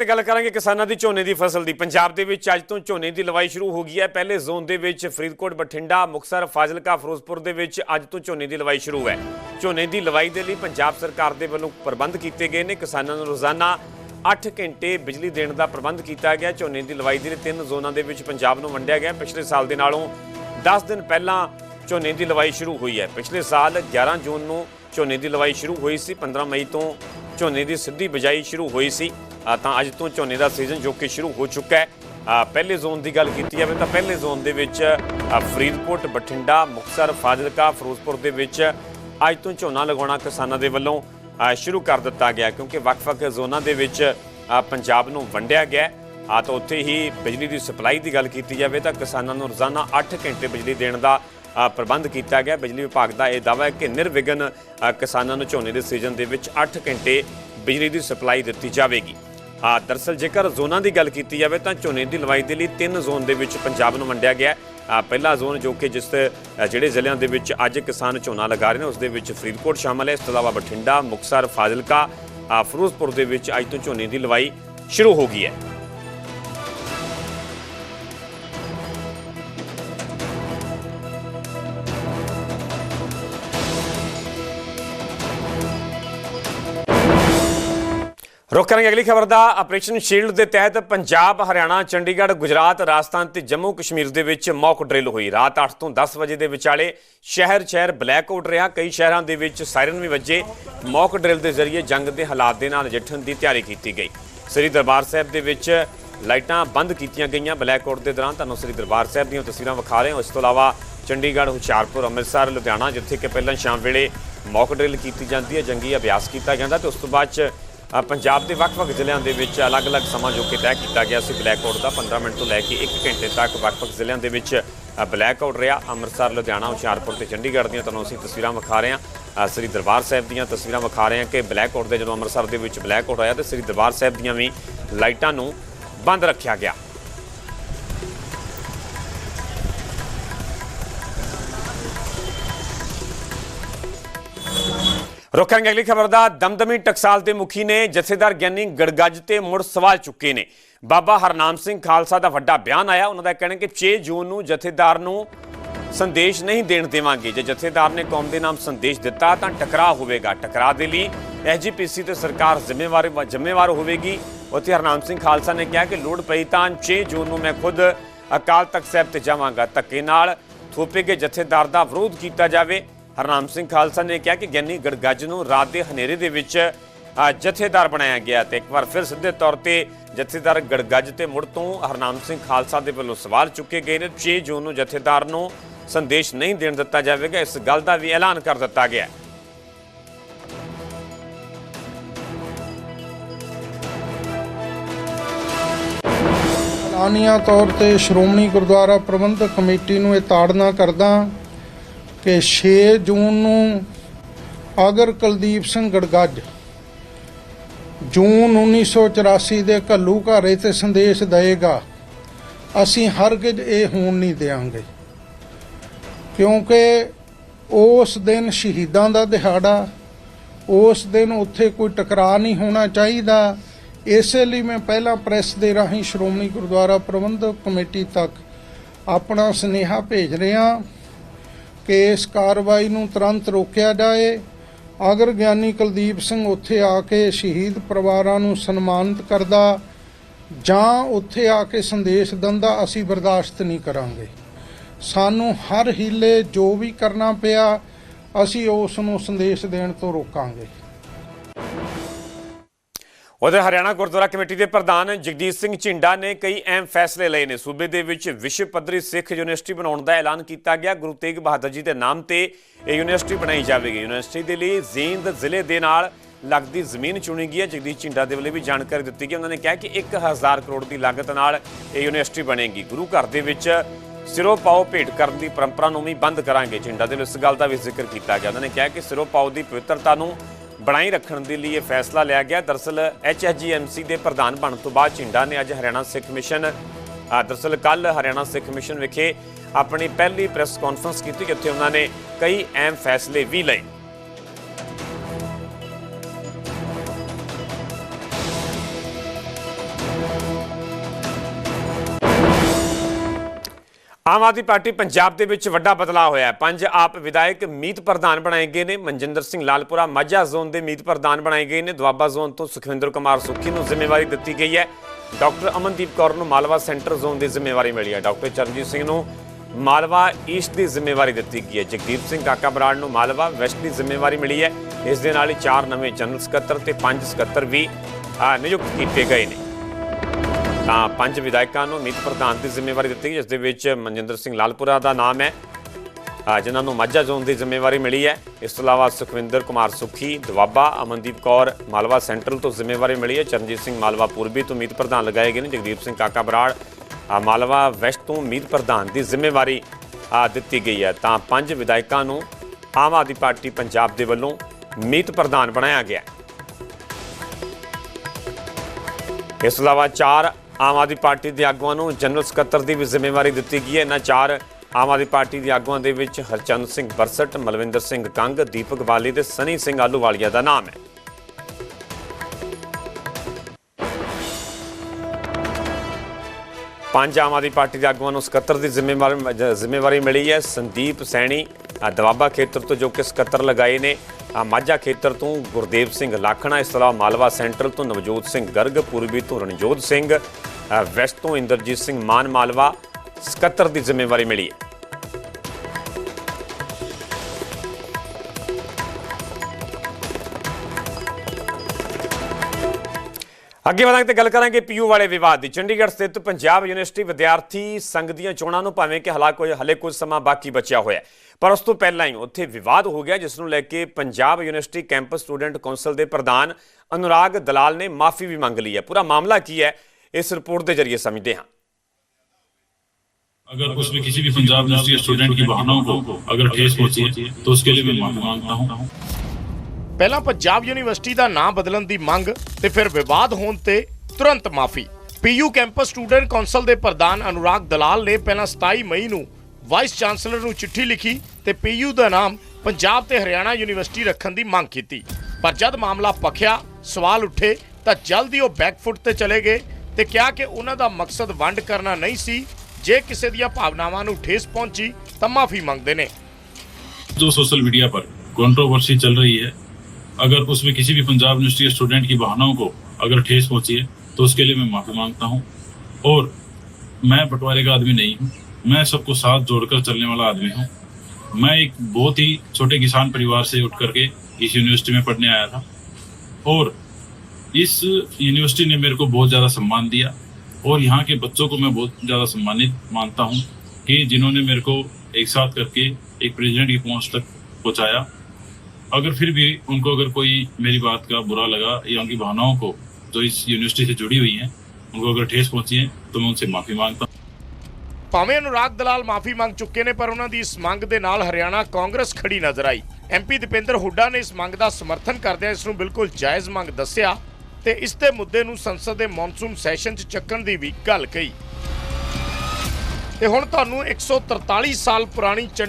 ਤੇ ਗੱਲ ਕਰਾਂਗੇ ਕਿਸਾਨਾਂ ਦੀ ਝੋਨੇ ਦੀ ਫਸਲ ਦੀ। ਪੰਜਾਬ ਦੇ ਵਿੱਚ ਅੱਜ ਤੋਂ ਝੋਨੇ ਦੀ ਲਵਾਈ ਸ਼ੁਰੂ ਹੋ ਗਈ ਹੈ। ਪਹਿਲੇ ਜ਼ੋਨ ਦੇ ਵਿੱਚ ਫਰੀਦਕੋਟ, ਬਠਿੰਡਾ ਮੁਕਸਰ ਫਾਜ਼ਿਲਕਾ, ਫਿਰੋਜ਼ਪੁਰ ਦੇ ਵਿੱਚ ਅੱਜ ਤੋਂ ਝੋਨੇ ਦੀ ਲਵਾਈ ਸ਼ੁਰੂ ਹੈ। ਝੋਨੇ ਦੀ ਲਵਾਈ ਦੇ ਲਈ ਪੰਜਾਬ ਸਰਕਾਰ ਦੇ ਵੱਲੋਂ ਪ੍ਰਬੰਧ ਕੀਤੇ ਗਏ ਨੇ। ਕਿਸਾਨਾਂ ਨੂੰ ਰੋਜ਼ਾਨਾ 8 ਘੰਟੇ ਬਿਜਲੀ ਦੇਣ ਦਾ ਪ੍ਰਬੰਧ ਕੀਤਾ ਗਿਆ। ਝੋਨੇ ਦੀ ਲਵਾਈ ਦੇ ਲਈ ਤਿੰਨ ਜ਼ੋਨਾਂ ਦੇ ਵਿੱਚ ਪੰਜਾਬ ਨੂੰ ਵੰਡਿਆ ਗਿਆ। ਪਿਛਲੇ ਸਾਲ ਦੇ ਨਾਲੋਂ 10 ਦਿਨ ਪਹਿਲਾਂ ਝੋਨੇ ਦੀ ਲਵਾਈ ਸ਼ੁਰੂ ਹੋਈ ਹੈ। ਪਿਛਲੇ ਸਾਲ 11 ਜੂਨ ਨੂੰ ਝੋਨੇ ਦੀ ਲਵਾਈ ਸ਼ੁਰੂ ਹੋਈ ਸੀ। 15 ਮਈ ਤੋਂ ਝੋਨੇ ਦੀ ਸਿੱਧੀ ਬਿਜਾਈ ਸ਼ੁਰੂ ਹੋਈ ਸੀ। ਤਾਂ ਅੱਜ ਤੋਂ ਝੋਨੇ ਦਾ ਸੀਜ਼ਨ ਜੋ ਕਿ ਸ਼ੁਰੂ ਹੋ ਚੁੱਕਾ ਹੈ। ਪਹਿਲੇ ਜ਼ੋਨ ਦੀ ਗੱਲ ਕੀਤੀ ਜਾਵੇ ਤਾਂ ਪਹਿਲੇ ਜ਼ੋਨ ਦੇ ਵਿੱਚ ਫਰੀਦਕੋਟ, ਬਠਿੰਡਾ, ਮੁਕਤਸਰ, ਫਾਜ਼ਿਲਕਾ, ਫਿਰੋਜ਼ਪੁਰ ਦੇ ਵਿੱਚ ਅੱਜ ਤੋਂ ਝੋਨਾ ਲਗਾਉਣਾ ਕਿਸਾਨਾਂ ਦੇ ਵੱਲੋਂ ਸ਼ੁਰੂ ਕਰ ਦਿੱਤਾ ਗਿਆ ਕਿਉਂਕਿ ਵੱਖ-ਵੱਖ ਜ਼ੋਨਾਂ ਦੇ ਵਿੱਚ ਪੰਜਾਬ ਨੂੰ ਵੰਡਿਆ ਗਿਆ ਹੈ। ਆ ਤਾਂ ਉੱਥੇ ਹੀ ਬਿਜਲੀ ਦੀ ਸਪਲਾਈ ਦੀ ਗੱਲ ਕੀਤੀ ਜਾਵੇ ਤਾਂ ਕਿਸਾਨਾਂ ਨੂੰ ਰੋਜ਼ਾਨਾ 8 ਘੰਟੇ ਬਿਜਲੀ ਦੇਣ ਦਾ ਪ੍ਰਬੰਧ ਕੀਤਾ ਗਿਆ। ਬਿਜਲੀ ਵਿਭਾਗ ਦਾ ਇਹ ਦਾਅਵਾ ਹੈ ਕਿ ਨਿਰਵਿਘਨ ਕਿਸਾਨਾਂ ਨੂੰ ਝੋਨੇ ਦੇ ਸੀਜ਼ਨ ਦੇ ਵਿੱਚ 8 ਘੰਟੇ ਬਿਜਲੀ ਦੀ ਸਪਲਾਈ ਦਿੱਤੀ ਜਾਵੇਗੀ। ਆ ਦਰਸਲ ਜੇਕਰ ਜ਼ੋਨਾਂ ਦੀ ਗੱਲ ਕੀਤੀ ਜਾਵੇ ਤਾਂ ਝੋਨੇ ਦੀ ਲਵਾਈ ਦੇ ਲਈ ਤਿੰਨ ਜ਼ੋਨ ਦੇ ਵਿੱਚ ਪੰਜਾਬ ਨੂੰ ਵੰਡਿਆ ਗਿਆ ਹੈ। ਪਹਿਲਾ ਜ਼ੋਨ ਜੋ ਕਿ ਜਿਸ ਜਿਹੜੇ ਜ਼ਿਲ੍ਹਿਆਂ ਦੇ ਵਿੱਚ ਅੱਜ ਕਿਸਾਨ ਝੋਨਾ ਲਗਾ ਰਹੇ ਨੇ ਉਸ ਦੇ ਵਿੱਚ ਫਰੀਦਕੋਟ ਸ਼ਾਮਲ ਹੈ ਇਸ ਤੋਂ ਇਲਾਵਾ ਬਠਿੰਡਾ ਮੁਕਤਸਰ ਫਾਜ਼ਿਲਕਾ ਆ, ਫਿਰੋਜ਼ਪੁਰ ਦੇ ਵਿੱਚ ਅੱਜ ਤੋਂ ਝੋਨੇ ਦੀ ਲਵਾਈ ਸ਼ੁਰੂ ਹੋ ਗਈ ਹੈ ਰੁਕ ਕਰਾਂਗੇ ਅਗਲੀ ਖਬਰ ਦਾ। ਆਪਰੇਸ਼ਨ ਸ਼ੀਲਡ ਦੇ ਤਹਿਤ ਪੰਜਾਬ, ਹਰਿਆਣਾ, ਚੰਡੀਗੜ੍ਹ, ਗੁਜਰਾਤ, ਰਾਜਸਥਾਨ ਤੇ ਜੰਮੂ ਕਸ਼ਮੀਰ ਦੇ ਵਿੱਚ ਮੌਕ ਡਰਿਲ ਹੋਈ। ਰਾਤ 8 ਤੋਂ 10 ਵਜੇ ਦੇ ਵਿਚਾਲੇ ਸ਼ਹਿਰ ਸ਼ਹਿਰ ਬਲੈਕ ਆਊਟ ਰਿਹਾ। ਕਈ ਸ਼ਹਿਰਾਂ ਦੇ ਵਿੱਚ ਸਾਇਰਨ ਵੀ ਵੱਜੇ। ਮੌਕ ਡਰਿਲ ਦੇ ਜ਼ਰੀਏ ਜੰਗ ਦੇ ਹਾਲਾਤ ਦੇ ਨਾਲ ਨਜਿੱਠਣ ਦੀ ਤਿਆਰੀ ਕੀਤੀ ਗਈ। ਸ੍ਰੀ ਦਰਬਾਰ ਸਾਹਿਬ ਦੇ ਵਿੱਚ ਲਾਈਟਾਂ ਬੰਦ ਕੀਤੀਆਂ ਗਈਆਂ ਬਲੈਕ ਆਊਟ ਦੇ ਦੌਰਾਨ। ਤੁਹਾਨੂੰ ਸ੍ਰੀ ਦਰਬਾਰ ਸਾਹਿਬ ਦੀਆਂ ਤਸਵੀਰਾਂ ਵਿਖਾ ਰਹੇ ਹਾਂ। ਇਸ ਤੋਂ ਇਲਾਵਾ ਚੰਡੀਗੜ੍ਹ, ਹੁਸ਼ਿਆਰਪੁਰ, ਅੰਮ੍ਰਿਤਸਰ, ਲੁਧਿਆਣਾ, ਜਿੱਥੇ ਕਿ ਪਹਿਲਾਂ ਸ਼ਾਮ ਵੇਲੇ ਮੌਕ ਡਰਿਲ ਕੀਤੀ ਜਾਂਦੀ ਹੈ। ਜੰਗੀ ਅਭਿਆਸ ਕੀਤਾ ਜਾਂਦਾ ਤੇ ਉਸ ਤੋਂ ਬਾਅਦ 'ਚ ਪੰਜਾਬ ਦੇ ਵੱਖ-ਵੱਖ ਜ਼ਿਲ੍ਹਿਆਂ ਦੇ ਵਿੱਚ ਅਲੱਗ-ਅਲੱਗ ਸਮਾਂ ਜੋ ਕਿ ਤੈਅ ਕੀਤਾ ਗਿਆ ਸੀ ਬਲੈਕ ਆਊਟ ਦਾ 15 ਮਿੰਟ ਤੋਂ ਲੈ ਕੇ 1 ਘੰਟੇ ਤੱਕ ਵੱਖ-ਵੱਖ ਜ਼ਿਲ੍ਹਿਆਂ ਦੇ ਵਿੱਚ ਅ, ਬਲੈਕ ਆਊਟ ਰਿਹਾ। ਅੰਮ੍ਰਿਤਸਰ ਲੁਧਿਆਣਾ ਹੁਸ਼ਿਆਰਪੁਰ ਤੇ ਚੰਡੀਗੜ੍ਹ ਦੀਆਂ ਤੁਹਾਨੂੰ ਅਸੀਂ ਤਸਵੀਰਾਂ ਵਿਖਾ ਰਹੇ ਹਾਂ। ਸ੍ਰੀ ਦਰਬਾਰ ਸਾਹਿਬ ਦੀਆਂ ਤਸਵੀਰਾਂ ਵਿਖਾ ਰਹੇ ਹਾਂ ਕਿ ਬਲੈਕ ਆਊਟ ਦੇ ਜਦੋਂ ਅੰਮ੍ਰਿਤਸਰ ਦੇ ਵਿੱਚ ਬਲੈਕ ਆਊਟ ਆਇਆ ਤੇ ਸ੍ਰੀ ਦਰਬਾਰ ਸਾਹਿਬ ਦੀਆਂ ਵੀ ਲਾਈਟਾਂ ਨੂੰ ਬੰਦ ਰੱਖਿਆ ਗਿਆ। ਰੋਕਾਂਗੇ ਅਗਲੀ ਖਬਰ ਦਾ। ਦਮਦਮੀ ਟਕਸਾਲ ਦੇ ਮੁਖੀ ਨੇ ਜਥੇਦਾਰ ਗਿਆਨੀ ਗੜਗੱਜ ਤੇ ਮੁੜ ਸਵਾਲ ਚੁੱਕੇ ਨੇ। ਬਾਬਾ ਹਰਨਾਮ ਸਿੰਘ ਖਾਲਸਾ ਦਾ ਵੱਡਾ ਬਿਆਨ ਆਇਆ। ਉਹਨਾਂ ਦਾ ਕਹਿਣਾ ਕਿ 6 ਜੂਨ ਨੂੰ ਜਥੇਦਾਰ ਨੂੰ ਸੰਦੇਸ਼ ਨਹੀਂ ਦੇਣ ਦੇਵਾਂਗੇ। ਜੇ ਜਥੇਦਾਰ ਨੇ ਕੌਮ ਦੇ ਨਾਮ ਸੰਦੇਸ਼ ਦਿੱਤਾ ਤਾਂ ਟਕਰਾਅ ਹੋਵੇਗਾ। ਟਕਰਾਅ ਦੇ ਲਈ ਐਸਜੀਪੀਸੀ ਤੇ ਸਰਕਾਰ ਜ਼ਿੰਮੇਵਾਰ ਜ਼ਿੰਮੇਵਾਰ ਹੋਵੇਗੀ। ਉੱਥੇ ਹਰਨਾਮ ਸਿੰਘ ਖਾਲਸਾ ਨੇ ਕਿਹਾ ਕਿ ਲੋੜ ਪਈ ਤਾਂ 6 ਜੂਨ ਨੂੰ ਮੈਂ ਖੁਦ ਅਕਾਲ ਤਖਤ ਸਾਹਿਬ ਤੇ ਜਾਵਾਂਗਾ। ਧੱਕੇ ਨਾਲ ਥੋਪੇ ਗਏ ਜਥੇਦਾਰ ਦਾ ਵਿਰੋਧ ਕੀਤਾ ਜਾਵੇ। ਹਰਨਾਮ ਸਿੰਘ ਖਾਲਸਾ ਨੇ ਕਿਹਾ ਕਿ ਗਿਆਨੀ ਗੜਗੱਜ ਨੂੰ ਰਾਤ ਦੇ ਹਨੇਰੇ ਦੇ ਵਿੱਚ ਜਥੇਦਾਰ ਬਣਾਇਆ ਗਿਆ ਤੇ ਇੱਕ ਵਾਰ ਫਿਰ ਸਿੱਧੇ ਤੌਰ ਤੇ ਜਥੇਦਾਰ ਗੜਗੱਜ ਤੇ ਮੁੜ ਤੋਂ ਹਰਨਾਮ ਸਿੰਘ ਖਾਲਸਾ ਦੇ ਵੱਲੋਂ ਸਵਾਲ ਚੁੱਕੇ ਗਏ ਨੇ। 6 ਜੂਨ ਨੂੰ ਜਥੇਦਾਰ ਨੂੰ ਸੰਦੇਸ਼ ਨਹੀਂ ਦੇਣ ਦਿੱਤਾ ਜਾਵੇਗਾ, ਇਸ ਗੱਲ ਦਾ ਵੀ ਐਲਾਨ ਕਰ ਦਿੱਤਾ ਗਿਆ ਹੈ। ਐਲਾਨੀਆ ਤੌਰ ਤੇ ਸ਼੍ਰੋਮਣੀ ਗੁਰਦੁਆਰਾ ਪ੍ਰਬੰਧਕ ਕਮੇਟੀ ਨੂੰ ਇਹ ਤਾੜਨਾ ਕਰਦਾ ਕਿ 6 ਜੂਨ ਨੂੰ ਅਗਰ ਕੁਲਦੀਪ ਸਿੰਘ ਗੜਗੱਜ ਜੂਨ 1984 ਦੇ ਘੱਲੂ ਘਾਰੇ ਤੇ ਸੰਦੇਸ਼ ਦੇਗਾ ਅਸੀਂ ਹਰਗਿਜ਼ ਇਹ ਹੋਣ ਨਹੀਂ ਦੇਵਾਂਗੇ ਕਿਉਂਕਿ ਉਸ ਦਿਨ ਸ਼ਹੀਦਾਂ ਦਾ ਦਿਹਾੜਾ, ਉਸ ਦਿਨ ਉੱਥੇ ਕੋਈ ਟਕਰਾਅ ਨਹੀਂ ਹੋਣਾ ਚਾਹੀਦਾ। ਇਸੇ ਲਈ ਮੈਂ ਪਹਿਲਾਂ ਪ੍ਰੈਸ ਦੇ ਰਾਹੀਂ ਸ਼੍ਰੋਮਣੀ ਗੁਰਦੁਆਰਾ ਪ੍ਰਬੰਧਕ ਕਮੇਟੀ ਤੱਕ ਆਪਣਾ ਸੁਨੇਹਾ ਭੇਜ ਰਿਹਾ। ਕਿ ਇਸ ਕਾਰਵਾਈ ਨੂੰ ਤੁਰੰਤ ਰੋਕਿਆ ਜਾਏ। ਅਗਰ ਗਿਆਨੀ ਕੁਲਦੀਪ ਸਿੰਘ ਉੱਥੇ ਆ ਕੇ ਸ਼ਹੀਦ ਪਰਿਵਾਰਾਂ ਨੂੰ ਸਨਮਾਨਿਤ ਕਰਦਾ, ਜਾਂ ਉੱਥੇ ਆ ਕੇ ਸੰਦੇਸ਼ ਦਿੰਦਾ, ਅਸੀਂ ਬਰਦਾਸ਼ਤ ਨਹੀਂ ਕਰਾਂਗੇ। ਸਾਨੂੰ ਹਰ ਹੀਲੇ ਜੋ ਵੀ ਕਰਨਾ ਪਿਆ, ਅਸੀਂ ਉਸ ਨੂੰ ਸੰਦੇਸ਼ ਦੇਣ ਤੋਂ ਰੋਕਾਂਗੇ। ਉਧਰ ਹਰਿਆਣਾ ਗੁਰਦੁਆਰਾ ਕਮੇਟੀ ਦੇ ਪ੍ਰਧਾਨ ਜਗਦੀਸ਼ ਸਿੰਘ ਝਿੰਡਾ ਨੇ ਕਈ ਅਹਿਮ ਫੈਸਲੇ ਲਏ ਨੇ। ਸੂਬੇ ਦੇ ਵਿੱਚ ਵਿਸ਼ਵ ਪੱਧਰੀ ਸਿੱਖ ਯੂਨੀਵਰਸਿਟੀ ਬਣਾਉਣ ਦਾ ਐਲਾਨ ਕੀਤਾ ਗਿਆ। ਗੁਰੂ ਤੇਗ ਬਹਾਦਰ ਜੀ ਦੇ ਨਾਮ ਤੇ ਇਹ ਯੂਨੀਵਰਸਿਟੀ ਬਣਾਈ ਜਾਵੇਗੀ। ਯੂਨੀਵਰਸਿਟੀ ਦੇ ਲਈ ਜ਼ੀਂਦ ਜ਼ਿਲ੍ਹੇ ਦੇ ਨਾਲ ਲੱਗਦੀ ਜ਼ਮੀਨ ਚੁਣੀ ਗਈ ਹੈ। ਜਗਦੀਸ਼ ਝਿੰਡਾ ਦੇ ਵੱਲੋਂ ਵੀ ਜਾਣਕਾਰੀ ਦਿੱਤੀ ਗਈ। ਉਹਨਾਂ ਨੇ ਕਿਹਾ ਕਿ 1000 ਕਰੋੜ ਦੀ ਲਾਗਤ ਨਾਲ ਇਹ ਯੂਨੀਵਰਸਿਟੀ ਬਣੇਗੀ। ਗੁਰੂ ਘਰ ਦੇ ਵਿੱਚ ਸਿਰੋ ਪਾਓ ਭੇਟ ਕਰਨ ਦੀ ਪਰੰਪਰਾ ਨੂੰ ਵੀ ਬੰਦ ਕਰਾਂਗੇ। ਝਿੰਡਾ ਦੇ ਵੱਲੋਂ ਇਸ ਗੱਲ ਦਾ ਵੀ ਜ਼ਿਕਰ ਕੀਤਾ ਗਿਆ। ਉਹਨਾਂ ਨੇ ਕਿਹਾ ਕਿ ਸਿਰੋ ਪਾਓ ਦੀ ਪਵਿੱਤਰਤਾ ਨੂੰ ਬਣਾਈ ਰੱਖਣ ਦੇ ਲਈ ਇਹ ਫੈਸਲਾ ਲਿਆ ਗਿਆ। ਦਰਸਲ ਐਚਐਸਜੀਐਮਸੀ ਦੇ ਪ੍ਰਧਾਨ ਬਣਨ ਤੋਂ ਬਾਅਦ ਝਿੰਡਾ ਨੇ ਅੱਜ ਹਰਿਆਣਾ ਸਿੱਖ ਮਿਸ਼ਨ ਅ, ਦਰਸਲ ਕੱਲ ਹਰਿਆਣਾ ਸਿੱਖ ਮਿਸ਼ਨ ਵਿਖੇ ਆਪਣੀ ਪਹਿਲੀ ਪ੍ਰੈਸ ਕਾਨਫਰੰਸ ਕੀਤੀ ਜਿੱਥੇ ਉਹਨਾਂ ਨੇ ਕਈ ਅਹਿਮ ਫੈਸਲੇ ਵੀ ਲਏ। ਆਮ ਆਦਮੀ ਪਾਰਟੀ ਪੰਜਾਬ ਦੇ ਵਿੱਚ ਵੱਡਾ ਬਦਲਾਅ ਹੋਇਆ ਹੈ। ਪੰਜ ਆਪ ਵਿਧਾਇਕ ਮੀਤ ਪ੍ਰਧਾਨ ਬਣਾਏ ਗਏ ਨੇ। ਮਨਜਿੰਦਰ ਸਿੰਘ ਲਾਲਪੁਰਾ ਮਾਝਾ ਜ਼ੋਨ ਦੇ ਮੀਤ ਪ੍ਰਧਾਨ ਬਣਾਏ ਗਏ ਨੇ। ਦੁਆਬਾ ਜ਼ੋਨ ਤੋਂ ਸੁਖਵਿੰਦਰ ਕੁਮਾਰ ਸੁੱਖੀ ਨੂੰ ਜ਼ਿੰਮੇਵਾਰੀ ਦਿੱਤੀ ਗਈ ਹੈ। ਡਾਕਟਰ ਅਮਨਦੀਪ ਕੌਰ ਨੂੰ ਮਾਲਵਾ ਸੈਂਟਰ ਜ਼ੋਨ ਦੀ ਜ਼ਿੰਮੇਵਾਰੀ ਮਿਲੀ ਹੈ। ਡਾਕਟਰ ਚਰਨਜੀਤ ਸਿੰਘ ਨੂੰ ਮਾਲਵਾ ਈਸਟ ਦੀ ਜ਼ਿੰਮੇਵਾਰੀ ਦਿੱਤੀ ਗਈ ਹੈ। ਜਗਦੀਪ ਸਿੰਘ ਕਾਕਾ ਬਰਾੜ ਨੂੰ ਮਾਲਵਾ ਵੈਸਟ ਦੀ ਜ਼ਿੰਮੇਵਾਰੀ ਮਿਲੀ ਹੈ। ਇਸ ਦੇ ਨਾਲ ਹੀ ਚਾਰ ਨਵੇਂ ਜਨਰਲ ਸਕੱਤਰ ਤੇ ਪੰਜ ਸਕੱਤਰ ਵੀ ਨਿਯੁਕਤ ਕੀਤੇ ਗਏ ਨੇ। ਤਾਂ ਪੰਜ ਵਿਧਾਇਕਾਂ ਨੂੰ ਮੀਤ ਪ੍ਰਧਾਨ ਦੀ ਜ਼ਿੰਮੇਵਾਰੀ ਦਿੱਤੀ ਗਈ, ਜਿਸ ਦੇ ਵਿੱਚ ਮਨਜਿੰਦਰ ਸਿੰਘ ਲਾਲਪੁਰਾ ਦਾ ਨਾਮ ਹੈ ਜਿਨ੍ਹਾਂ ਨੂੰ ਮਾਝਾ ਜ਼ੋਨ ਦੀ ਜ਼ਿੰਮੇਵਾਰੀ ਮਿਲੀ ਹੈ। ਇਸ ਤੋਂ ਇਲਾਵਾ ਸੁਖਵਿੰਦਰ ਕੁਮਾਰ ਸੁਖੀ, ਦਵਾਬਾ, ਅਮਨਦੀਪ ਕੌਰ, ਮਾਲਵਾ ਸੈਂਟਰਲ ਤੋਂ ਜ਼ਿੰਮੇਵਾਰੀ ਮਿਲੀ ਹੈ। ਚਰਨਜੀਤ ਸਿੰਘ ਮਾਲਵਾ ਪੂਰਬੀ ਤੋਂ ਮੀਤ ਪ੍ਰਧਾਨ ਲਗਾਏ ਗਏ ਨੇ। ਜਗਦੀਪ ਸਿੰਘ ਕਾਕਾ ਬਰਾੜ ਮਾਲਵਾ ਵੈਸਟ ਤੋਂ ਮੀਤ ਪ੍ਰਧਾਨ ਦੀ ਜ਼ਿੰਮੇਵਾਰੀ ਦਿੱਤੀ ਗਈ ਹੈ। ਤਾਂ ਪੰਜ ਵਿਧਾਇਕਾਂ ਨੂੰ ਆਮ ਆਦਮੀ ਪਾਰਟੀ ਪੰਜਾਬ ਦੇ ਵੱਲੋਂ ਮੀਤ ਪ੍ਰਧਾਨ ਬਣਾਇਆ ਗਿਆ। ਇਸ ਤੋਂ ਇਲਾਵਾ ਚਾਰ ਆਮ ਆਦਮੀ ਪਾਰਟੀ ਦੇ ਆਗੂਆਂ ਨੂੰ ਜਨਰਲ ਸਕੱਤਰ ਦੀ ਵੀ ਜ਼ਿੰਮੇਵਾਰੀ ਦਿੱਤੀ ਗਈ ਹੈ। ਇਹਨਾਂ ਚਾਰ ਆਮ ਆਦਮੀ ਪਾਰਟੀ ਦੇ ਆਗੂਆਂ ਦੇ ਵਿੱਚ ਹਰਚੰਦ ਸਿੰਘ ਬਰਸਟ ਮਲਵਿੰਦਰ ਸਿੰਘ ਕੰਗ ਦੀਪਕ ਬਾਲੀ ਤੇ ਸਨੀ ਸਿੰਘ ਆਲੂਵਾਲੀਆ ਦਾ ਨਾਮ ਹੈ। ਪੰਜ ਆਮ ਆਦਮੀ ਪਾਰਟੀ ਦੇ ਆਗੂਆਂ ਨੂੰ ਸਕੱਤਰ ਦੀ ਜ਼ਿੰਮੇਵਾਰੀ ਜ਼ਿੰਮੇਵਾਰੀ ਮਿਲੀ ਹੈ। ਸੰਦੀਪ ਸੈਣੀ ਅ, ਦਵਾਬਾ ਖੇਤਰ ਤੋਂ ਜੋ ਕਿ ਸਕੱਤਰ ਲਗਾਏ ਨੇ ਮਾਝਾ ਖੇਤਰ ਤੋਂ ਗੁਰਦੇਵ ਸਿੰਘ ਲਾਖਣਾ ਇਸ ਤੋਂ ਇਲਾਵਾ ਮਾਲਵਾ ਸੈਂਟਰਲ ਤੋਂ ਨਵਜੋਤ ਸਿੰਘ ਗਰਗ ਪੂਰਬੀ ਤੋਂ ਰਣਜੋਤ ਸਿੰਘ ਵੈਸਟ ਤੋਂ ਇੰਦਰਜੀਤ ਸਿੰਘ ਮਾਨ ਮਾਲਵਾ ਸਕੱਤਰ ਦੀ ਜ਼ਿੰਮੇਵਾਰੀ ਮਿਲੀ ਹੈ। ਅੱਗੇ ਵਧਾਂਗੇ ਤੇ ਗੱਲ ਕਰਾਂਗੇ ਪੀਯੂ ਵਾਲੇ ਵਿਵਾਦ ਦੀ। ਚੰਡੀਗੜ੍ਹ ਸਥਿਤ ਪੰਜਾਬ ਯੂਨੀਵਰਸਿਟੀ ਵਿਦਿਆਰਥੀ ਸੰਘ ਦੀਆਂ ਚੋਣਾਂ ਨੂੰ ਭਾਵੇਂ ਕਿ ਹਾਲਾ ਕੋਈ ਹਲੇ ਕੁਝ ਸਮਾਂ ਬਾਕੀ ਬਚਿਆ ਹੋਇਆ ਪਰ ਉਸ ਤੋਂ ਪਹਿਲਾਂ ਹੀ ਉੱਥੇ ਵਿਵਾਦ ਹੋ ਗਿਆ, ਜਿਸ ਨੂੰ ਲੈ ਕੇ Punjab university campus student council ਦੇ ਪ੍ਰਧਾਨ ਅਨੁਰਾਗ ਦਲਾਲ ਨੇ ਮਾਫੀ ਵੀ ਮੰਗ ਲਈ ਹੈ। ਪੂਰਾ ਮਾਮਲਾ ਕੀ ਹੈ? ਇਸ ਰਿਪੋਰਟ ਦੇ ਜ਼ਰੀਏ ਸਮਝਦੇ ਹਾਂ अगर उसमें किसी भी पंजाब यूनिवर्सिटी के स्टूडेंट की भावनाओं को अगर ठेस पहुंची है तो उसके लिए मैं माफी मांगता हूं ਪਹਿਲਾਂ ਪੰਜਾਬ ਯੂਨੀਵਰਸਿਟੀ ਦਾ ਨਾਮ ਬਦਲਣ ਦੀ ਮੰਗ ਤੇ ਫਿਰ ਵਿਵਾਦ ਹੋਣ ਤੇ ਤੁਰੰਤ ਮਾਫੀ ਪੀਯੂ ਕੈਂਪਸ ਸਟੂਡੈਂਟ ਕੌਂਸਲ ਦੇ ਪ੍ਰਧਾਨ ਅਨੁਰਾਗ ਦਲਾਲ ਨੇ ਪਹਿਲਾਂ 27 ਮਈ ਨੂੰ ਵਾਈਸ ਚਾਂਸਲਰ ਨੂੰ ਚਿੱਠੀ ਲਿਖੀ ਤੇ ਪੀਯੂ ਦਾ ਨਾਮ ਪੰਜਾਬ ਤੇ ਹਰਿਆਣਾ ਯੂਨੀਵਰਸਿਟੀ ਰੱਖਣ ਦੀ ਮੰਗ ਕੀਤੀ ਪਰ ਜਦ ਮਾਮਲਾ ਪਖਿਆ ਸਵਾਲ ਉੱਠੇ ਤਾਂ ਜਲਦੀ ਉਹ ਬੈਕਫੁੱਟ ਤੇ ਚਲੇ ਗਏ ਤੇ ਕਿਹਾ ਕਿ ਉਹਨਾਂ ਦਾ ਮਕਸਦ ਵੰਡ ਕਰਨਾ ਨਹੀਂ ਸੀ ਜੇ ਕਿਸੇ ਦੀਆਂ ਭਾਵਨਾਵਾਂ ਨੂੰ ਠੇਸ ਪਹੁੰਚੀ ਤਾਂ ਮਾਫੀ ਮੰਗਦੇ ਨੇ जो सोशल मीडिया पर कंट्रोवर्सी चल रही है अगर उसमें किसी भी पंजाब यूनिवर्सिटी के स्टूडेंट की भावनाओं को अगर ठेस पहुंची है तो उसके लिए मैं माफी मांगता हूं और मैं बंटवारे का आदमी नहीं हूं मैं सबको साथ जोड़कर चलने वाला आदमी हूं मैं एक बहुत ही छोटे किसान परिवार से उठ करके इस यूनिवर्सिटी में पढ़ने आया था और इस यूनिवर्सिटी ने मेरे को बहुत ज़्यादा सम्मान दिया और यहाँ के बच्चों को मैं बहुत ज़्यादा सम्मानित मानता हूँ कि जिन्होंने मेरे को एक साथ करके एक प्रेसिडेंट की पहुंच तक पहुंचाया अगर फिर भी उनको अगर कोई मेरी बात का बुरा लगा या उनकी भावनाओं को जो इस यूनिवर्सिटी से जुड़ी हुई हैं उनको अगर ठेस पहुंची है तो मैं उनसे माफ़ी मांगता हूँ ਭਾਵੇਂ ਅਨੁਰਾਗ ਦਲਾਲ ਮਾਫੀ ਮੰਗ ਚੁੱਕੇ ਨੇ ਪਰ ਉਹਨਾਂ ਦੀ ਇਸ ਮੰਗ ਦੇ ਨਾਲ ਹਰਿਆਣਾ ਕਾਂਗਰਸ ਖੜੀ ਨਜ਼ਰ ਆਈ ਐਮਪੀ ਦੀਪਿੰਦਰ ਹੁੱਡਾ ਨੇ ਇਸ ਮੰਗ ਦਾ ਸਮਰਥਨ ਕਰਦਿਆਂ ਇਸ ਨੂੰ ਬਿਲਕੁਲ ਜਾਇਜ਼ ਮੰਗ ਦੱਸਿਆ ਤੇ ਇਸ ਦੇ ਮੁੱਦੇ ਨੂੰ ਸੰਸਦ ਦੇ ਮੌਨਸੂਨ ਸੈਸ਼ਨ 'ਚ ਚੱਕਣ ਦੀ ਵੀ ਗੱਲ ਕਹੀ। ਤੇ ਹੁਣ ਤੁਹਾਨੂੰ 143 ਸਾਲ ਪੁਰਾਣੀ ਚੰਡੀ